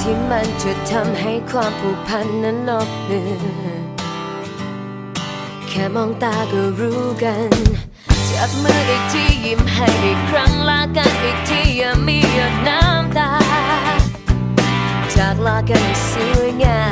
ที่มันจะทำให้ความผูกพันนั้นลบเลือนแค่มองตาก็รู้กันจับมืออีกทียิ้มให้อีกครั้งลากันอีกทีอย่ามีหยดน้ำตา จากลากันอย่างสวยงาม